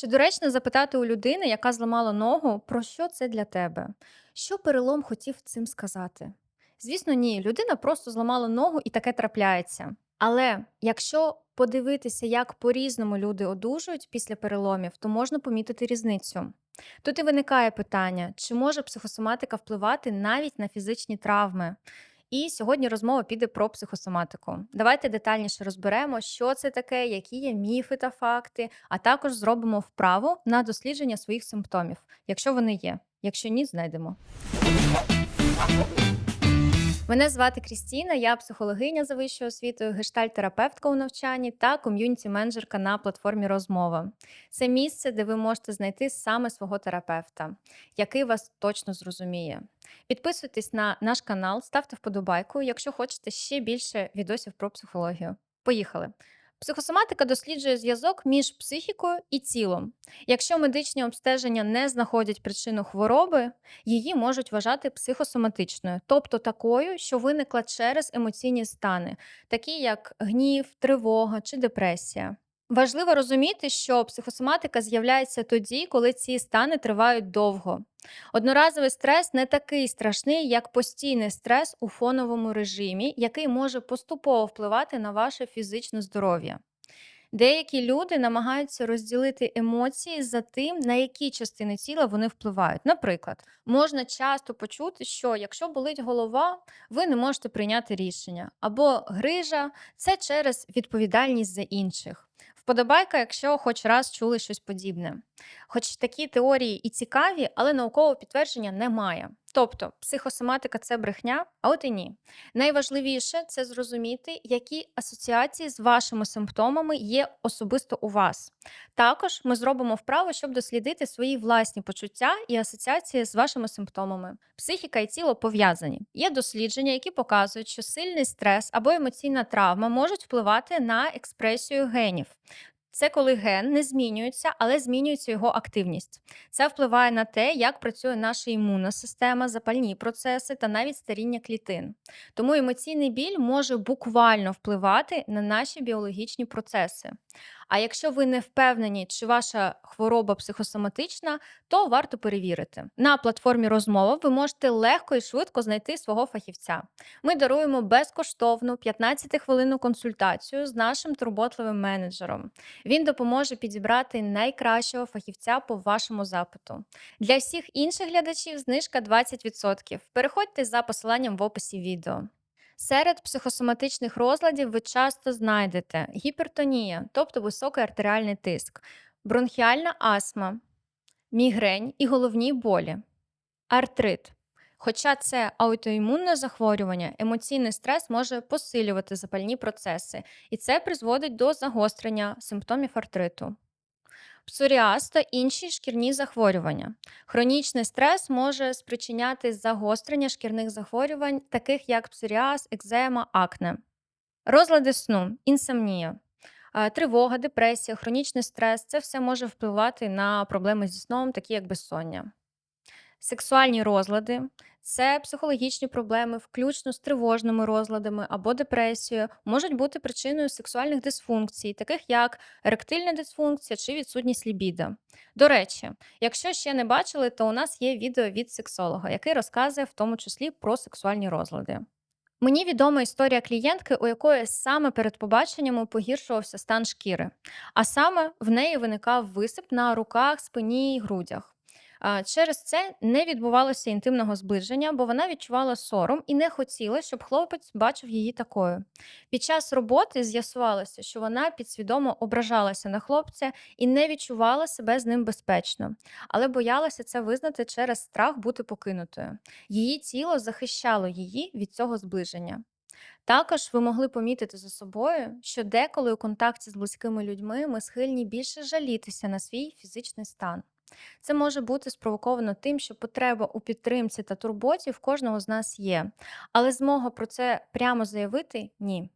Чи доречно запитати у людини, яка зламала ногу, про що це для тебе? Що перелом хотів цим сказати? Звісно, ні. Людина просто зламала ногу і таке трапляється. Але якщо подивитися, як по-різному люди одужують після переломів, то можна помітити різницю. Тут і виникає питання, чи може психосоматика впливати навіть на фізичні травми? І сьогодні розмова піде про психосоматику. Давайте детальніше розберемо, що це таке, які є міфи та факти, а також зробимо вправу на дослідження своїх симптомів, якщо вони є. Якщо ні, знайдемо. Мене звати Крістіна, я психологиня за вищою освітою, гештальтерапевтка у навчанні та ком'юніті-менеджерка на платформі Розмова. Це місце, де ви можете знайти саме свого терапевта, який вас точно зрозуміє. Підписуйтесь на наш канал, ставте вподобайку, якщо хочете ще більше відосів про психологію. Поїхали! Психосоматика досліджує зв'язок між психікою і тілом. Якщо медичні обстеження не знаходять причину хвороби, її можуть вважати психосоматичною, тобто такою, що виникла через емоційні стани, такі як гнів, тривога чи депресія. Важливо розуміти, що психосоматика з'являється тоді, коли ці стани тривають довго. Одноразовий стрес не такий страшний, як постійний стрес у фоновому режимі, який може поступово впливати на ваше фізичне здоров'я. Деякі люди намагаються розділити емоції за тим, на які частини тіла вони впливають. Наприклад, можна часто почути, що якщо болить голова, ви не можете прийняти рішення, або грижа це через відповідальність за інших. Вподобайка, якщо хоч раз чули щось подібне. Хоч такі теорії і цікаві, але наукового підтвердження немає. Тобто, психосоматика це брехня, а от і ні. Найважливіше це зрозуміти, які асоціації з вашими симптомами є особисто у вас. Також ми зробимо вправу, щоб дослідити свої власні почуття і асоціації з вашими симптомами. Психіка і тіло пов'язані. Є дослідження, які показують, що сильний стрес або емоційна травма можуть впливати на експресію генів. Це коли ген не змінюється, але змінюється його активність. Це впливає на те, як працює наша імунна система, запальні процеси та навіть старіння клітин. Тому емоційний біль може буквально впливати на наші біологічні процеси. А якщо ви не впевнені, чи ваша хвороба психосоматична, то варто перевірити. На платформі розмова ви можете легко і швидко знайти свого фахівця. Ми даруємо безкоштовну 15-хвилинну консультацію з нашим турботливим менеджером. Він допоможе підібрати найкращого фахівця по вашому запиту. Для всіх інших глядачів знижка 20%. Переходьте за посиланням в описі відео. Серед психосоматичних розладів ви часто знайдете гіпертонія, тобто високий артеріальний тиск, бронхіальна астма, мігрень і головні болі, артрит. Хоча це аутоімунне захворювання, емоційний стрес може посилювати запальні процеси, і це призводить до загострення симптомів артриту псоріаз та інші шкірні захворювання. Хронічний стрес може спричиняти загострення шкірних захворювань, таких як псоріаз, екзема, акне. Розлади сну, інсомнія. Тривога, депресія, хронічний стрес це все може впливати на проблеми зі сном, такі як безсоння. Сексуальні розлади це психологічні проблеми, включно з тривожними розладами або депресією, можуть бути причиною сексуальних дисфункцій, таких як еректильна дисфункція чи відсутність лібіда. До речі, якщо ще не бачили, то у нас є відео від сексолога, який розказує в тому числі про сексуальні розлади. Мені відома історія клієнтки, у якої саме перед побаченням погіршувався стан шкіри, а саме в неї виникав висип на руках, спині і грудях. Через це не відбувалося інтимного зближення, бо вона відчувала сором і не хотіла, щоб хлопець бачив її такою. Під час роботи з'ясувалося, що вона підсвідомо ображалася на хлопця і не відчувала себе з ним безпечно, але боялася це визнати через страх бути покинутою. Її тіло захищало її від цього зближення. Також ви могли помітити за собою, що деколи у контакті з близькими людьми ми схильні більше жалітися на свій фізичний стан. Це може бути спровоковано тим, що потреба у підтримці та турботі в кожного з нас є, але змога про це прямо заявити ні.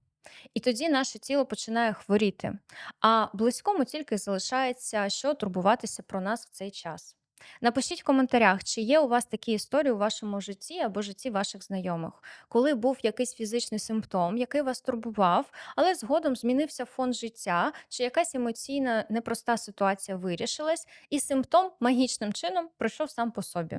І тоді наше тіло починає хворіти, а близькому тільки залишається, що турбуватися про нас в цей час. Напишіть в коментарях, чи є у вас такі історії у вашому житті або житті ваших знайомих, коли був якийсь фізичний симптом, який вас турбував, але згодом змінився фон життя, чи якась емоційна непроста ситуація вирішилась, і симптом магічним чином пройшов сам по собі.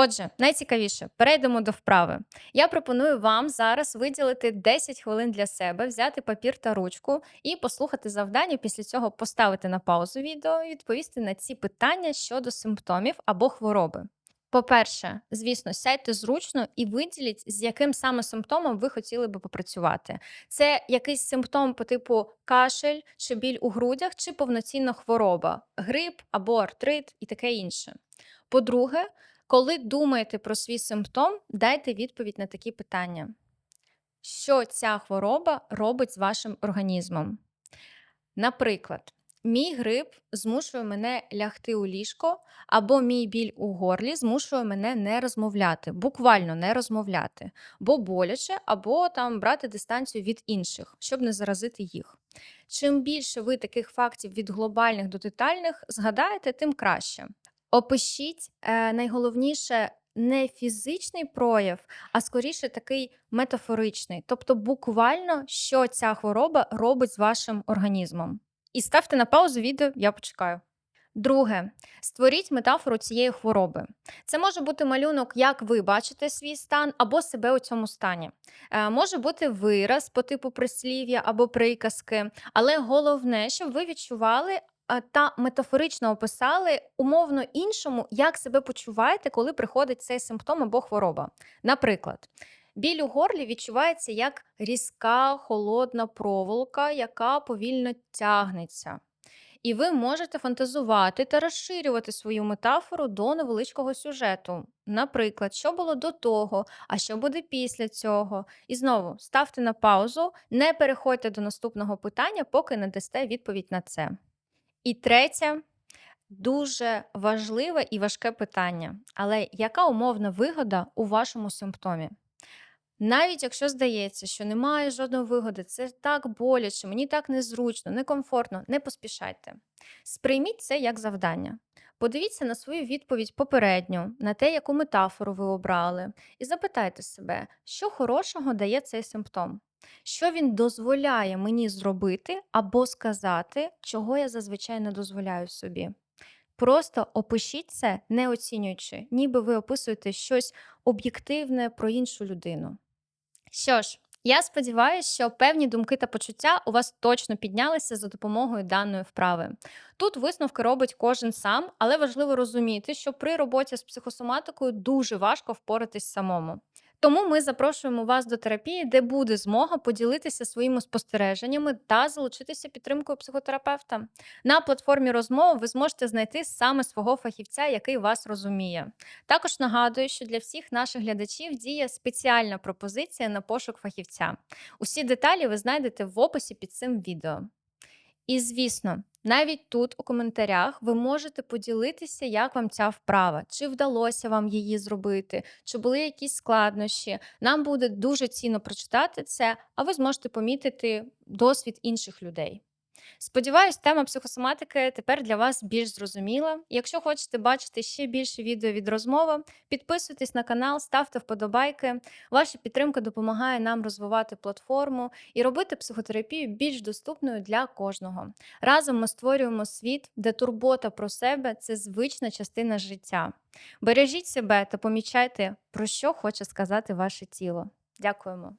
Отже, найцікавіше, перейдемо до вправи. Я пропоную вам зараз виділити 10 хвилин для себе, взяти папір та ручку і послухати завдання. Після цього поставити на паузу відео і відповісти на ці питання щодо симптомів або хвороби. По-перше, звісно, сядьте зручно і виділіть, з яким саме симптомом ви хотіли би попрацювати. Це якийсь симптом по типу кашель, чи біль у грудях, чи повноцінна хвороба, грип або артрит і таке інше. По-друге, коли думаєте про свій симптом, дайте відповідь на такі питання: що ця хвороба робить з вашим організмом? Наприклад, мій грип змушує мене лягти у ліжко, або мій біль у горлі змушує мене не розмовляти, буквально не розмовляти, бо боляче, або там брати дистанцію від інших, щоб не заразити їх. Чим більше ви таких фактів від глобальних до детальних згадаєте, тим краще. Опишіть е, найголовніше не фізичний прояв, а скоріше такий метафоричний, тобто буквально, що ця хвороба робить з вашим організмом. І ставте на паузу відео, я почекаю. Друге, створіть метафору цієї хвороби. Це може бути малюнок, як ви бачите свій стан або себе у цьому стані. Е, може бути вираз по типу прислів'я або приказки, але головне, щоб ви відчували а, та метафорично описали умовно іншому, як себе почуваєте, коли приходить цей симптом або хвороба. Наприклад, біль у горлі відчувається як різка холодна проволока, яка повільно тягнеться. І ви можете фантазувати та розширювати свою метафору до невеличкого сюжету. Наприклад, що було до того, а що буде після цього. І знову ставте на паузу, не переходьте до наступного питання, поки не дасте відповідь на це. І третє дуже важливе і важке питання. Але яка умовна вигода у вашому симптомі? Навіть якщо здається, що немає жодної вигоди, це так боляче, мені так незручно, некомфортно, не поспішайте. Сприйміть це як завдання. Подивіться на свою відповідь попередню, на те, яку метафору ви обрали, і запитайте себе, що хорошого дає цей симптом. Що він дозволяє мені зробити або сказати, чого я зазвичай не дозволяю собі? Просто опишіть це, не оцінюючи, ніби ви описуєте щось об'єктивне про іншу людину. Що ж, я сподіваюся, що певні думки та почуття у вас точно піднялися за допомогою даної вправи. Тут висновки робить кожен сам, але важливо розуміти, що при роботі з психосоматикою дуже важко впоратись самому. Тому ми запрошуємо вас до терапії, де буде змога поділитися своїми спостереженнями та залучитися підтримкою психотерапевта. На платформі розмов ви зможете знайти саме свого фахівця, який вас розуміє. Також нагадую, що для всіх наших глядачів діє спеціальна пропозиція на пошук фахівця. Усі деталі ви знайдете в описі під цим відео. І звісно, навіть тут у коментарях ви можете поділитися, як вам ця вправа, чи вдалося вам її зробити, чи були якісь складнощі. Нам буде дуже цінно прочитати це, а ви зможете помітити досвід інших людей. Сподіваюсь, тема психосоматики тепер для вас більш зрозуміла. Якщо хочете бачити ще більше відео від розмови, підписуйтесь на канал, ставте вподобайки. Ваша підтримка допомагає нам розвивати платформу і робити психотерапію більш доступною для кожного. Разом ми створюємо світ, де турбота про себе це звична частина життя. Бережіть себе та помічайте, про що хоче сказати ваше тіло. Дякуємо.